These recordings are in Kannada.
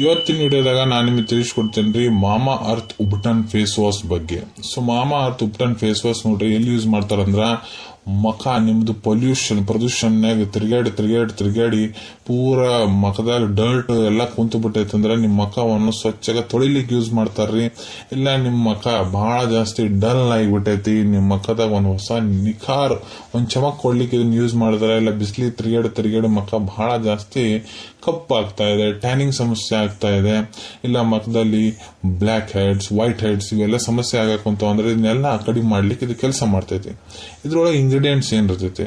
ಇವತ್ತಿನ ವಿಡಿಯೋದಾಗ ನಾನು ನಿಮಗೆ ತಿಳಿಸ್ಕೊಡ್ತೇನೆ ರೀ ಮಾಮಾ ಅರ್ತ್ ಉಬ್ಟನ್ ಫೇಸ್ ವಾಶ್ ಬಗ್ಗೆ. So Mamaearth ubtan face wash ನೋಡ್ರಿ, ಎಲ್ಲಿ ಯೂಸ್ ಮಾಡ್ತಾರಂದ್ರ ಮಖ ನಿಮ್ದು ಪೊಲ್ಯೂಷನ್ ಪ್ರದೂಷಣನ್ಯಾಗ ತಿರ್ಗಾಡಿ ತಿರ್ಗಾಡಿ ತಿರ್ಗಾಡಿ ಪೂರ ಮಖದಲ್ಲಿ ಡರ್ಟ್ ಎಲ್ಲ ಕುಂತು ಬಿಟ್ಟೈತಂದ್ರ ನಿಮ್ಮ ಮಖವನ್ನು ಸ್ವಚ್ಛಗೆ ತೊಳಿಲಿಕ್ಕೆ ಯೂಸ್ ಮಾಡ್ತಾರ್ರಿ. ಇಲ್ಲ ನಿಮ್ಮ ಮಖ ಬಹಳ ಜಾಸ್ತಿ ಡಲ್ ಆಗಿಬಿಟ್ಟೈತಿ. ನಿಮ್ಮ ಮಖದಾಗ ಒಂದು ಹೊಸ ನಿಖಾರ್ ಒಂದು ಚಮಕ್ ಕೊಡ್ಲಿಕ್ಕೆ ಇದನ್ನ ಯೂಸ್ ಮಾಡಿದ್ರೆ ಇಲ್ಲ ಬಿಸಿಲಿ ತಿರ್ಗಾಡಿ ತಿರುಗಾಡಿ ಮಖ ಬಹಳ ಜಾಸ್ತಿ ಕಪ್ಪಾಗ್ತಾ ಇದೆ ಟ್ಯಾನಿಂಗ್ ಸಮಸ್ಯೆ ಆಗ್ತಾ ಇದೆ. ಇಲ್ಲ ಮಖದಲ್ಲಿ ಬ್ಲ್ಯಾಕ್ ಹೆಡ್ಸ್ ವೈಟ್ ಹೆಡ್ಸ್ ಇವೆಲ್ಲ ಸಮಸ್ಯೆ ಆಗಕ್ಕಂತ ಅಂದ್ರೆ ಇದನ್ನೆಲ್ಲ ಕಡಿಮೆ ಮಾಡ್ಲಿಕ್ಕೆ ಇದು ಕೆಲಸ ಮಾಡ್ತೈತಿ. ಇದ್ರೊಳಗೆ इंग्रेडिएंट्स सेम रहते थे।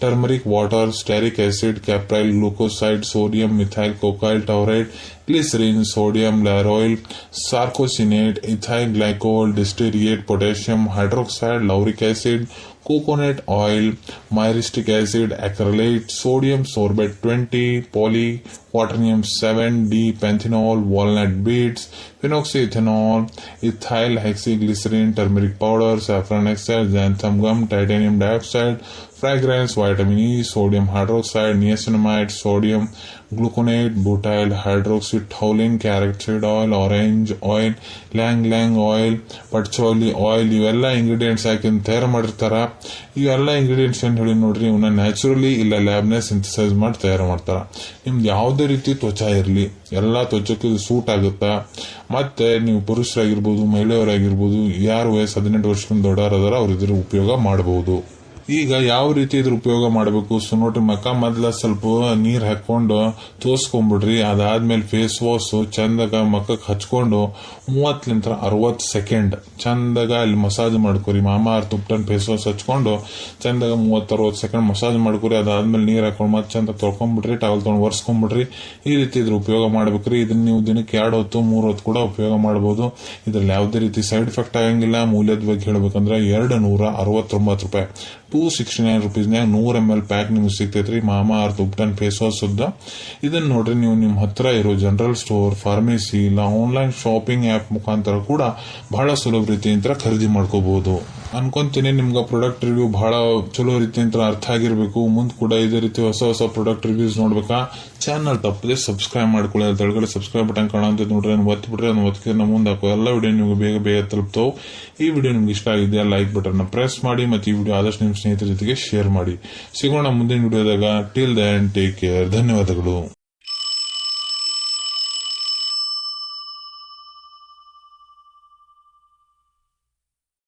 Turmeric water stearic acid caprylyl glucoside sodium methyl cocoyl taurate glycerin sodium lauroyl sarcosinate ethyl glycol distearate potassium hydroxide lauric acid coconut oil myristic acid acrylates sodium sorbate 20 poly, quaternium 7, D, panthenol, walnut beads, phenoxyethanol, ethyl hexyglycerin, turmeric powder, saffron extract, xanthan gum, titanium dioxide, fragrance, vitamin E, sodium hydroxide, niacinamide, sodium gluconate, butyl hydroxytoluene, carrot seed oil, orange oil, lang lang oil, patchouli oil ಇವೆಲ್ಲ ಇಂಗ್ರೀಡಿಯೆಂಟ್ಸ್ ಹಾಕಿ ತಯಾರು ಮಾಡಿರ್ತಾರ ಇವೆಲ್ಲ ಇಂಗ್ರೀಡಿಯೆಂಟ್ಸ್ ಏನ್ ಹೇಳಿ ನೋಡ್ರಿ ಇವನ್ನ ನ್ಯಾಚುರಲಿ ಇಲ್ಲ ಲ್ಯಾಬ್ನ ಸಿಂಥಸೈಸ್ ಮಾಡಿ ತಯಾರು ಮಾಡ್ತಾರ ನಿಮ್ದು ಯಾವುದೇ ರೀತಿ ತ್ವಚ ಇರಲಿ. ಎಲ್ಲ ತ್ವಚಕ್ಕೆ ಸೂಟ್ ಆಗುತ್ತೆ? ಮತ್ತೆ ನೀವು ಪುರುಷರಾಗಿರ್ಬೋದು, ಮಹಿಳೆಯರಾಗಿರ್ಬೋದು, ಯಾರು ವಯಸ್ಸು ಹದಿನೆಂಟು ವರ್ಷಕ್ಕಿಂತ ದೊಡ್ಡವರಾದ್ರೆ ಅವ್ರ ಇದ್ರ ಉಪಯೋಗ ಮಾಡಬಹುದು ಈಗ ಯಾವ ರೀತಿ ಇದ್ರ ಉಪಯೋಗ ಮಾಡಬೇಕು? ಸೊ ಮಕ್ಕ ಮೊದಲ ಸ್ವಲ್ಪ ನೀರ್ ಹಾಕೊಂಡು ತೋರ್ಸ್ಕೊಂಡ್ಬಿಡ್ರಿ ಅದಾದ್ಮೇಲೆ ಫೇಸ್ ವಾಶ್ ಚಂದಾಗ ಮಖಕ್ಕೆ ಹಚ್ಕೊಂಡು ಮೂವತ್ತಲಿಂದ ಅರವತ್ತು ಸೆಕೆಂಡ್ ಚಂದಾಗ ಅಲ್ಲಿ ಮಸಾಜ್ ಮಾಡ್ಕೊರಿ. ಮಾಮಾ ತುಪ್ಪಟನ್ ಫೇಸ್ ವಾಶ್ ಹಚ್ಕೊಂಡು ಚಂದಾಗ ಮೂವತ್ತು ಅರವತ್ತು ಸೆಕೆಂಡ್ ಮಸಾಜ್ ಮಾಡ್ಕೊರಿ. ಅದಾದ್ಮೇಲೆ ನೀರ್ ಹಾಕೊಂಡು ಮತ್ತೆ ಚಂದ ತೊಳ್ಕೊಂಡ್ಬಿಡ್ರಿ ಟವಲ್ ತೊಗೊಂಡು ಒರೆಸ್ಕೊಂಡ್ಬಿಡ್ರಿ ಈ ರೀತಿ ಇದ್ರ ಉಪಯೋಗ ಮಾಡ್ಬೇಕ್ರಿ. ಇದನ್ನ ನೀವು ದಿನಕ್ಕೆ ಎರಡು ಹೊತ್ತು, ಮೂರು ಹೊತ್ತು ಕೂಡ ಉಪಯೋಗ ಮಾಡಬಹುದು ಇದ್ರಲ್ಲಿ ಯಾವುದೇ ರೀತಿ ಸೈಡ್ ಎಫೆಕ್ಟ್ ಆಗಂಗಿಲ್ಲ. ಮೂಲ್ಯದ ಬಗ್ಗೆ ಹೇಳ್ಬೇಕಂದ್ರೆ ಎರಡು ನೂರ ಅರವತ್ತೊಂಬತ್ತು ರೂಪಾಯಿ. ಟೂ ಸಿಕ್ಸ್ಟಿ ನೈನ್ ರುಪೀಸ್ನಾಗ ನೂರು ಎಂ ಎಲ್ ಪ್ಯಾಕ್ ನಿಮ್ಗೆ ಸಿಗ್ತೈತ್ರಿ. ಮಾಮಾ ಅರ್ಥ ಉಪ್ಟನ್ ಫೇಸ್ ವಾಶ್ ಸುದ್ದ. ಇದನ್ನ ನೋಡ್ರಿ ನೀವು ನಿಮ್ಮ ಹತ್ರ ಇರೋ ಜನರಲ್ ಸ್ಟೋರ್ ಫಾರ್ಮಸಿ ಇಲ್ಲ ಆನ್ಲೈನ್ ಶಾಪಿಂಗ್ ಆಪ್ ಮುಖಾಂತರ ಕೂಡ ಬಹಳ ಸುಲಭ ರೀತಿಯಿಂದ ಖರೀದಿ ಮಾಡ್ಕೋಬಹುದು ಅನ್ಕೊಂತೀನಿ ನಿಮ್ಗೆ ಪ್ರಾಡಕ್ಟ್ ರಿವ್ಯೂ ಬಹಳ ಚಲೋ ರೀತಿಯಿಂದ ಅರ್ಥ ಆಗಿರಬೇಕು. ಮುಂದೆ ಕೂಡ ಇದೇ ರೀತಿ ಹೊಸ ಹೊಸ ಪ್ರಾಡಕ್ಟ್ ರಿವ್ಯೂಸ್ ನೋಡ್ಬೇಕಾ? ಚಾನಲ್ ತಪ್ಪದೆ ಸಬ್ಸ್ಕ್ರೈಬ್ ಮಾಡ್ಕೊಳ್ಳಿ. ಕೆಳಗಡೆ ಸಬ್ಸ್ಕ್ರೈಬ್ ಬಟನ್ ಕಾಣಂತ ನೋಡ್ರಿ. ನಾನು ಒತ್ತಿ ಬಿಟ್ರೆ ಅದನ್ನ ಒತ್ತಿದ್ರೆ ನಮ್ಮ ಮುಂದೆ ಹಾಕೋ. ಎಲ್ಲ ವಿಡಿಯೋ ನಿಮ್ಗೆ ಬೇಗ ಬೇಗ ತಲುಪ್ತಾವ್. ಈ ವಿಡಿಯೋ ನಿಮ್ಗೆ ಇಷ್ಟ ಆಗಿದೆಯಾ ಲೈಕ್ ಬಟನ್ ಪ್ರೆಸ್ ಮಾಡಿ. ಮತ್ತೆ ಈ ವಿಡಿಯೋ ಆದಷ್ಟು ಸ್ನೇಹಿತರ ಜೊತೆಗೆ ಶೇರ್ ಮಾಡಿ. ಸಿಗೋಣ ಮುಂದಿನ ವಿಡಿಯೋದಾಗ ಟಿಲ್ ದನ್ ಟೇಕ್ ಕೇರ್ ಧನ್ಯವಾದಗಳು.